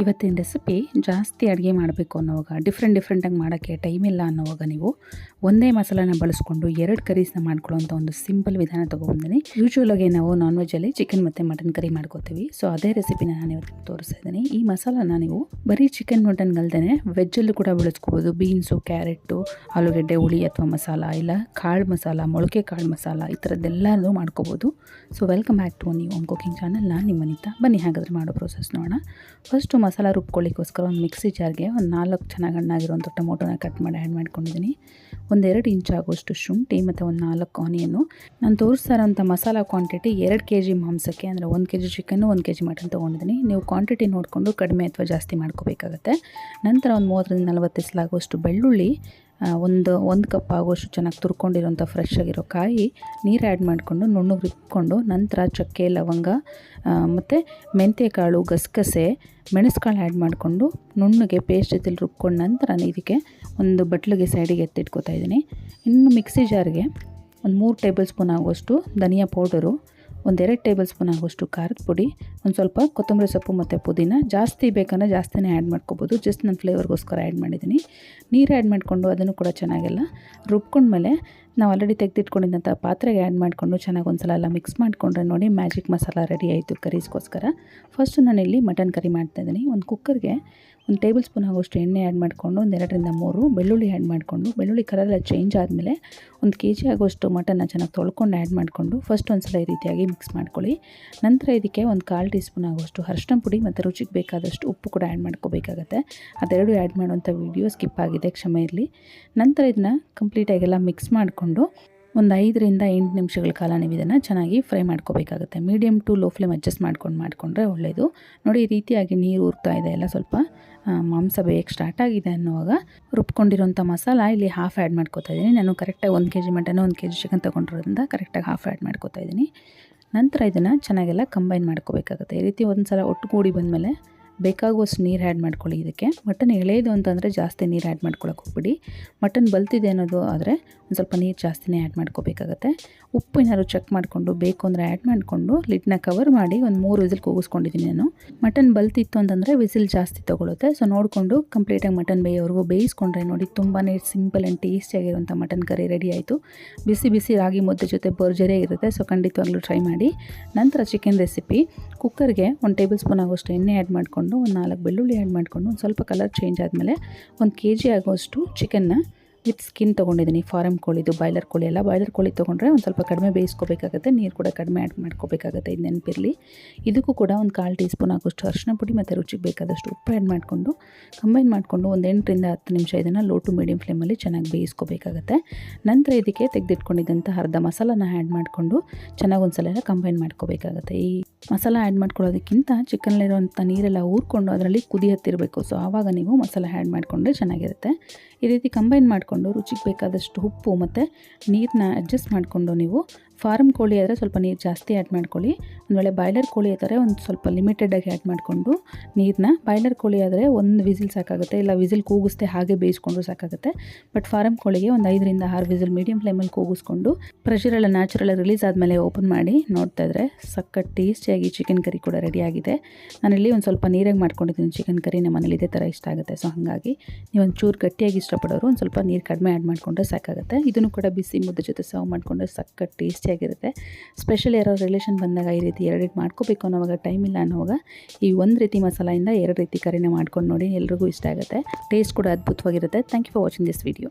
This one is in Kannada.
ಇವತ್ತಿನ ರೆಸಿಪಿ ಜಾಸ್ತಿ ಅಡುಗೆ ಮಾಡಬೇಕು ಅನ್ನೋವಾಗ ಡಿಫ್ರೆಂಟ್ ಡಿಫ್ರೆಂಟಾಗಿ ಮಾಡೋಕ್ಕೆ ಟೈಮ್ ಇಲ್ಲ ಅನ್ನೋವಾಗ ನೀವು ಒಂದೇ ಮಸಾಲಾನ ಬಳಸ್ಕೊಂಡು ಎರಡು ಕರೀಸ್ನ ಮಾಡ್ಕೊಳ್ಳೋಂಥ ಒಂದು ಸಿಂಪಲ್ ವಿಧಾನ ತೊಗೊಬಂದಿನಿ ಯೂಶ್ವಲಾಗಿ ನಾವು ನಾನ್ ವೆಜ್ಜಲ್ಲಿ ಚಿಕನ್ ಮತ್ತು ಮಟನ್ ಕರಿ ಮಾಡ್ಕೋತೀವಿ. ಸೊ ಅದೇ ರೆಸಿಪಿನ ನಾನು ಇವತ್ತು ತೋರಿಸ್ತಾ ಇದ್ದೀನಿ. ಈ ಮಸಾಲಾನ ನೀವು ಬರೀ ಚಿಕನ್ ಮಟನ್ ಮಟನ್ಗಲ್ದೇ ವೆಜ್ಜಲ್ಲೂ ಕೂಡ ಬಳಸ್ಕೋಬೋದು. ಬೀನ್ಸು ಕ್ಯಾರೆಟು ಆಲೂಗಡ್ಡೆ, ಹುಳಿ ಅಥವಾ ಮಸಾಲ, ಇಲ್ಲ ಕಾಳು ಮಸಾಲ, ಮೊಳಕೆ ಕಾಳು ಮಸಾಲ ಈ ಥರದ್ದೆಲ್ಲನೂ ಮಾಡ್ಕೋಬೋದು. ಸೊ ವೆಲ್ಕಮ್ ಬ್ಯಾಕ್ ಟು ನೀವು ಕುಕಿಂಗ್ ಚಾನಲ್ ನಾನು ನಿಮ್ಮ ಅನಿತಾ ಬನ್ನಿ, ಹಾಗಾದ್ರೆ ಮಾಡೋ ಪ್ರೋಸೆಸ್ ನೋಡೋಣ. ಫಸ್ಟು ಮಸಾಲ ರುಬ್ಕೊಳ್ಳಿಕ್ಕೋಸ್ಕರ ಒಂದು ಮಿಕ್ಸಿ ಜಾರ್ಗೆ ಒಂದು ನಾಲ್ಕು ಚೆನ್ನಾಗಿ ಹಣ್ಣಾಗಿರುವಂಥ ಟೊಮೊಟೊನ ಕಟ್ ಮಾಡಿ ಆ್ಯಡ್ ಮಾಡ್ಕೊಂಡಿದ್ದೀನಿ. ಒಂದೆರಡು ಇಂಚ್ ಆಗೋಷ್ಟು ಶುಂಠಿ ಮತ್ತು ಒಂದು ನಾಲ್ಕು ಆನಿಯನ್ನು ನಾನು ತೋರಿಸ್ತಾ ಇರೋಂಥ ಮಸಾಲ ಕ್ವಾಂಟಿಟಿ ಎರಡು ಕೆ ಜಿ ಮಾಂಸಕ್ಕೆ, ಅಂದರೆ ಒಂದು ಕೆ ಜಿ ಚಿಕನ್ನು ಒಂದು ಕೆ ಜಿ ಮಟನ್ ತೊಗೊಂಡಿದ್ದೀನಿ. ನೀವು ಕ್ವಾಂಟಿಟಿ ನೋಡಿಕೊಂಡು ಕಡಿಮೆ ಅಥವಾ ಜಾಸ್ತಿ ಮಾಡ್ಕೋಬೇಕಾಗತ್ತೆ. ನಂತರ ಒಂದು ಮೂವತ್ತರಿಂದ ನಲವತ್ತು ಎಸಲಾಗುವಷ್ಟು ಬೆಳ್ಳುಳ್ಳಿ ಒಂದು ಒಂದು ಕಪ್ ಆಗೋಷ್ಟು ಚೆನ್ನಾಗಿ ತುರ್ಕೊಂಡಿರೋಂಥ ಫ್ರೆಶ್ ಆಗಿರೋ ಕಾಯಿ ನೀರು ಆ್ಯಡ್ ಮಾಡಿಕೊಂಡು ನುಣ್ಣು ರುಬ್ಕೊಂಡು ನಂತರ ಚಕ್ಕೆ, ಲವಂಗ ಮತ್ತು ಮೆಂತ್ಯಕಾಳು ಗಸಗಸೆ, ಮೆಣಸುಕಾಳು ಆ್ಯಡ್ ಮಾಡಿಕೊಂಡು ನುಣ್ಣಗೆ ಪೇಸ್ಟ್ ಜೊತೆಲಿ ರುಬ್ಕೊಂಡು ನಂತರ ಇದಕ್ಕೆ ಒಂದು ಬಟ್ಲಿಗೆ ಸೈಡಿಗೆ ಎತ್ತಿಟ್ಕೋತಾ ಇದ್ದೀನಿ. ಇನ್ನು ಮಿಕ್ಸಿ ಜಾರ್ಗೆ ಒಂದು ಮೂರು ಟೇಬಲ್ ಸ್ಪೂನ್ ಆಗುವಷ್ಟು ಧನಿಯಾ ಪೌಡರು ಒಂದೆರಡು ಟೇಬಲ್ ಸ್ಪೂನ್ ಆಗುವಷ್ಟು ಖಾರದ ಪುಡಿ, ಒಂದು ಸ್ವಲ್ಪ ಕೊತ್ತಂಬರಿ ಸೊಪ್ಪು ಮತ್ತು ಪುದೀನ. ಜಾಸ್ತಿ ಬೇಕಂದ್ರೆ ಜಾಸ್ತಿನೇ ಆ್ಯಡ್ ಮಾಡ್ಕೋಬೋದು. ಜಸ್ಟ್ ನಾನು ಫ್ಲೇವರ್ಗೋಸ್ಕರ ಆ್ಯಡ್ ಮಾಡಿದ್ದೀನಿ. ನೀರು ಆ್ಯಡ್ ಮಾಡಿಕೊಂಡು ಅದನ್ನು ಕೂಡ ಚೆನ್ನಾಗೆಲ್ಲ. ರುಬ್ಕೊಂಡ್ಮೇಲೆ ನಾವು ಆಲ್ರೆಡಿ ತೆಗೆದಿಟ್ಕೊಂಡಿದ್ದಂಥ ಪಾತ್ರೆಗೆ ಆ್ಯಡ್ ಮಾಡಿಕೊಂಡು ಚೆನ್ನಾಗಿ ಒಂದು ಸಲ ಎಲ್ಲ ಮಿಕ್ಸ್ ಮಾಡಿಕೊಂಡ್ರೆ ನೋಡಿ ಮ್ಯಾಜಿಕ್ ಮಸಾಲ ರೆಡಿ ಆಯಿತು ಕರೀಸ್ಗೋಸ್ಕರ ಫಸ್ಟು ನಾನಿಲ್ಲಿ ಮಟನ್ ಕರಿ ಮಾಡ್ತಾಯಿದ್ದೀನಿ ಒಂದು ಕುಕ್ಕರ್ಗೆ ಒಂದು ಟೇಬಲ್ ಸ್ಪೂನ್ ಆಗೋಷ್ಟು ಎಣ್ಣೆ ಆ್ಯಡ್ ಮಾಡಿಕೊಂಡು ಒಂದು ಎರಡರಿಂದ ಮೂರು ಬೆಳ್ಳುಳ್ಳಿ ಆ್ಯಡ್ ಮಾಡಿಕೊಂಡು, ಬೆಳ್ಳುಳ್ಳಿ ಕಲರೆಲ್ಲ ಚೇಂಜ್ ಆದಮೇಲೆ ಒಂದು ಕೆ ಜಿ ಆಗೋಷ್ಟು ಮಟನ್ನ ಚೆನ್ನಾಗಿ ತೊಳ್ಕೊಂಡು ಆ್ಯಡ್ ಮಾಡಿಕೊಂಡು ಫಸ್ಟ್ ಒಂದು ಸಲ ಈ ರೀತಿಯಾಗಿ ಮಿಕ್ಸ್ ಮಾಡ್ಕೊಳ್ಳಿ. ನಂತರ ಇದಕ್ಕೆ ಒಂದು ಕಾಲು ಟೀ ಸ್ಪೂನ್ ಆಗೋಷ್ಟು ಅರ್ಶಿನ ಪುಡಿ ಮತ್ತು ರುಚಿಗೆ ಬೇಕಾದಷ್ಟು ಉಪ್ಪು ಕೂಡ ಆ್ಯಡ್ ಮಾಡ್ಕೋಬೇಕಾಗತ್ತೆ. ಅದೆರಡು ಆ್ಯಡ್ ಮಾಡುವಂಥ ವೀಡಿಯೋ ಸ್ಕಿಪ್ ಆಗಿದೆ, ಕ್ಷಮೆ ಇರಲಿ. ನಂತರ ಇದನ್ನ ಕಂಪ್ಲೀಟಾಗೆಲ್ಲ ಮಿಕ್ಸ್ ಮಾಡಿಕೊಂಡು ಒಂದು ಐದರಿಂದ ಎಂಟು ನಿಮಿಷಗಳ ಕಾಲ ನೀವು ಇದನ್ನು ಚೆನ್ನಾಗಿ ಫ್ರೈ ಮಾಡ್ಕೋಬೇಕಾಗುತ್ತೆ. Medium to low flame adjust ಮಾಡ್ಕೊಂಡು ಮಾಡಿಕೊಂಡ್ರೆ ಒಳ್ಳೆಯದು ನೋಡಿ, ಈ ರೀತಿಯಾಗಿ ನೀರು ಉರ್ತಾ ಇದೆ. ಎಲ್ಲ ಸ್ವಲ್ಪ ಮಾಂಸ ಬೇಯಕ್ಕೆ ಸ್ಟಾರ್ಟ್ ಆಗಿದೆ ಅನ್ನುವಾಗ ರುಬ್ಕೊಂಡಿರುವಂಥ ಮಸಾಲ ಇಲ್ಲಿ ಹಾಫ್ ಆ್ಯಡ್ ಮಾಡ್ಕೋತಾ ಇದ್ದೀನಿ. ನಾನು ಕರೆಕ್ಟಾಗಿ ಒಂದು ಕೆ ಜಿ ಮಟನ್ ಒಂದು ಕೆ ಜಿ ಚಿಕನ್ ತೊಗೊಂಡಿರೋದ್ರಿಂದ ಕರೆಕ್ಟಾಗಿ ಹಾಫ್ ಆ್ಯಡ್ ಮಾಡ್ಕೋತಾ ಇದ್ದೀನಿ. ನಂತರ ಇದನ್ನು ಚೆನ್ನಾಗೆಲ್ಲ ಕಂಬೈನ್ ಮಾಡ್ಕೋಬೇಕಾಗುತ್ತೆ. ಈ ರೀತಿ ಒಂದು ಸಲ ಒಟ್ಟುಗೂಡಿ ಬಂದಮೇಲೆ ಬೇಕಾಗುವಷ್ಟು ನೀರು ಆ್ಯಡ್ ಮಾಡ್ಕೊಳ್ಳಿ ಇದಕ್ಕೆ. ಮಟನ್ ಎಳೆಯೋದು ಅಂತಂದರೆ ಜಾಸ್ತಿ ನೀರು ಆ್ಯಡ್ ಮಾಡ್ಕೊಳಕ್ಕೆ ಹೋಗ್ಬಿಡಿ. ಮಟನ್ ಬಲ್ತಿದೆ ಅನ್ನೋದು ಆದರೆ ಒಂದು ಸ್ವಲ್ಪ ನೀರು ಜಾಸ್ತಿನೇ ಆ್ಯಡ್ ಮಾಡ್ಕೋಬೇಕಾಗತ್ತೆ. ಉಪ್ಪು ಏನಾದ್ರು ಚೆಕ್ ಮಾಡಿಕೊಂಡು, ಬೇಕು ಅಂದರೆ ಆ್ಯಡ್ ಮಾಡಿಕೊಂಡು ಲಿಡ್ನ ಕವರ್ ಮಾಡಿ ಒಂದು ಮೂರು ವಿಸಿಲ್ ಕೂಗಿಸ್ಕೊಂಡಿದ್ದೀನಿ ನಾನು. ಮಟನ್ ಬಲ್ತಿತ್ತು ಅಂತಂದರೆ ವಿಸಿಲ್ ಜಾಸ್ತಿ ತೊಗೊಳುತ್ತೆ. ಸೊ ನೋಡಿಕೊಂಡು ಕಂಪ್ಲೀಟಾಗಿ ಮಟನ್ ಬೇಯೋವರೆಗೂ ಬೇಯಿಸ್ಕೊಂಡ್ರೆ ನೋಡಿ ತುಂಬಾ ಸಿಂಪಲ್ ಆ್ಯಂಡ್ ಟೇಸ್ಟಿಯಾಗಿರುವಂಥ ಮಟನ್ ಕರಿ ರೆಡಿ ಆಯಿತು. ಬಿಸಿ ಬಿಸಿ ರಾಗಿ ಮುದ್ದೆ ಜೊತೆ ಬರ್ಜರೇ ಇರುತ್ತೆ ಸೊ ಖಂಡಿತವಾಗ್ಲೂ ಟ್ರೈ ಮಾಡಿ. ನಂತರ ಚಿಕನ್ ರೆಸಿಪಿ ಕುಕ್ಕರ್ಗೆ ಒಂದು ಟೇಬಲ್ ಸ್ಪೂನ್ ಆಗೋಷ್ಟು ಎಣ್ಣೆ ಆ್ಯಡ್ ಮಾಡಿಕೊಂಡು ಒಂದು ನಾಲ್ಕು ಬೆಳ್ಳುಳ್ಳಿ ಆ್ಯಡ್ ಮಾಡಿಕೊಂಡು ಒಂದು ಸ್ವಲ್ಪ ಕಲರ್ ಚೇಂಜ್ ಆದಮೇಲೆ ಒಂದು ಕೆ ಜಿ ಆಗೋಷ್ಟು ಚಿಕನ್ನ ವಿತ್ ಸ್ಕಿನ್ ತೊಗೊಂಡಿದ್ದೀನಿ. ಫಾರಮ್ ಕೋಳಿದು ಬಾಯ್ಲರ್ ಕೋಳಿ ಎಲ್ಲ ಬಾಯ್ಲರ್ ಕೋಳಿ ತೊಗೊಂಡ್ರೆ ಒಂದು ಸ್ವಲ್ಪ ಕಡಿಮೆ ಬೇಯಿಸ್ಕೋಬೇಕಾಗುತ್ತೆ, ನೀರು ಕೂಡ ಕಡಿಮೆ ಆ್ಯಡ್ ಮಾಡ್ಕೋಬೇಕಾಗುತ್ತೆ, ಇದು ನೆನಪಿರಲಿ. ಇದಕ್ಕೂ ಕೂಡ ಒಂದು ಕಾಲು ಟೀ ಸ್ಪೂನ್ ಆಗೋಷ್ಟು ಅರಿಶಿನ ಪುಡಿ ಮತ್ತು ರುಚಿಗೆ ಬೇಕಾದಷ್ಟು ಉಪ್ಪು ಆ್ಯಡ್ ಮಾಡಿಕೊಂಡು ಕಂಬೈನ್ ಮಾಡಿಕೊಂಡು ಒಂದು ಎಂಟರಿಂದ ಹತ್ತು ನಿಮಿಷ ಇದನ್ನು ಲೋ ಟು ಮೀಡಿಯಮ್ ಫ್ಲೇಮಲ್ಲಿ ಚೆನ್ನಾಗಿ ಬೇಯಿಸ್ಕೋಬೇಕಾಗತ್ತೆ. ನಂತರ ಇದಕ್ಕೆ ತೆಗೆದಿಟ್ಕೊಂಡಿದ್ದಂಥ ಅರ್ಧ ಮಸಾಲನ ಆ್ಯಡ್ ಮಾಡಿಕೊಂಡು ಚೆನ್ನಾಗಿ ಒಂದು ಸಲ ಎಲ್ಲ ಕಂಬೈನ್ ಮಾಡ್ಕೋಬೇಕಾಗತ್ತೆ. ಈ ಮಸಾಲ ಆ್ಯಡ್ ಮಾಡ್ಕೊಳ್ಳೋದಕ್ಕಿಂತ ಚಿಕನಲ್ಲಿರೋಂಥ ನೀರೆಲ್ಲ ಊರ್ಕೊಂಡು ಅದರಲ್ಲಿ ಕುದಿ ಹತ್ತಿರಬೇಕು. ಸೊ ಆವಾಗ ನೀವು ಮಸಾಲ ಆ್ಯಡ್ ಮಾಡಿಕೊಂಡ್ರೆ ಚೆನ್ನಾಗಿರುತ್ತೆ. ಈ ರೀತಿ ಕಂಬೈನ್ ಮಾಡಿಕೊಂಡು ರುಚಿಗೆ ಬೇಕಾದಷ್ಟು ಉಪ್ಪು ಮತ್ತು ನೀರನ್ನ ಅಡ್ಜಸ್ಟ್ ಮಾಡಿಕೊಂಡು ನೀವು ಫಾರಮ್ ಕೋಳಿ ಆದರೆ ಸ್ವಲ್ಪ ನೀರು ಜಾಸ್ತಿ ಆ್ಯಡ್ ಮಾಡ್ಕೊಳ್ಳಿ. ಒಂದು ವೇಳೆ ಬಾಯ್ಲರ್ ಕೋಳಿ ಆದರೆ ಒಂದು ಸ್ವಲ್ಪ ಲಿಮಿಟೆಡಾಗಿ ಆ್ಯಡ್ ಮಾಡಿಕೊಂಡು ನೀರನ್ನ. ಬಾಯ್ಲರ್ ಕೋಳಿ ಆದರೆ ಒಂದು ವಿಸಿಲ್ ಸಾಕಾಗುತ್ತೆ, ಇಲ್ಲ ವಿಸಿಲ್ ಕೂಗಿಸ್ದೆ ಹಾಗೆ ಬೇಯಿಸ್ಕೊಂಡು ಸಾಕಾಗುತ್ತೆ. ಬಟ್ ಫಾರಮ್ ಕೋಳಿಗೆ ಒಂದು ಐದರಿಂದ ಆರು ವಿಸಿಲ್ ಮೀಡಿಯಂ ಫ್ಲೇಮಲ್ಲಿ ಕೂಗಿಸ್ಕೊಂಡು ಪ್ರೆಷರೆಲ್ಲ ನ್ಯಾಚುರಲ್ ರಿಲೀಸ್ ಆದಮೇಲೆ ಓಪನ್ ಮಾಡಿ ನೋಡ್ತಾ ಇದ್ರೆ ಸಕ್ಕತ್ ಟೇಸ್ಟಿಯಾಗಿ ಚಿಕನ್ ಕರಿ ಕೂಡ ರೆಡಿಯಾಗಿದೆ ನಾನಿಲ್ಲಿ ಒಂದು ಸ್ವಲ್ಪ ನೀರಾಗಿ ಮಾಡ್ಕೊಂಡಿದ್ದೀನಿ ಚಿಕನ್ ಕರಿ, ನಮ್ಮ ಮನೇಲಿ ಇದೇ ಥರ ಇಷ್ಟ ಆಗುತ್ತೆ. ಸೊ ಹಾಗಾಗಿ ನೀವು ಒಂದು ಚೂರು ಗಟ್ಟಿಯಾಗಿ ಇಷ್ಟಪಡೋರು ಒಂದು ಸ್ವಲ್ಪ ನೀರು ಕಡಿಮೆ ಆ್ಯಡ್ ಮಾಡಿಕೊಂಡ್ರೆ ಸಾಕಾಗುತ್ತೆ. ಇದನ್ನು ಕೂಡ ಬಿಸಿ ಮುದ್ದೆ ಜೊತೆ ಸರ್ವ್ ಮಾಡಿಕೊಂಡ್ರೆ ಸಕ್ಕತ್ ಟೇಸ್ಟಿ ಆಗಿರುತ್ತೆ. ಸ್ಪೆಷಲ್ ಯಾರೋ ರಿಲೇಷನ್ ಬಂದಾಗ ಈ ರೀತಿ ಎರಡು ಮಾಡ್ಕೋಬೇಕು ಅನ್ನೋವಾಗ ಟೈಮ್ ಇಲ್ಲ ಅನ್ನೋವಾಗ ಈ ಒಂದು ರೀತಿ ಮಸಾಲೆಯಿಂದ ಎರಡು ರೀತಿ ಕರಿನ ಮಾಡ್ಕೊಂಡು ನೋಡಿ ಎಲ್ರಿಗೂ ಇಷ್ಟ ಆಗುತ್ತೆ. ಟೇಸ್ಟ್ ಕೂಡ ಅದ್ಭುತವಾಗಿರುತ್ತೆ. Thank you for watching this video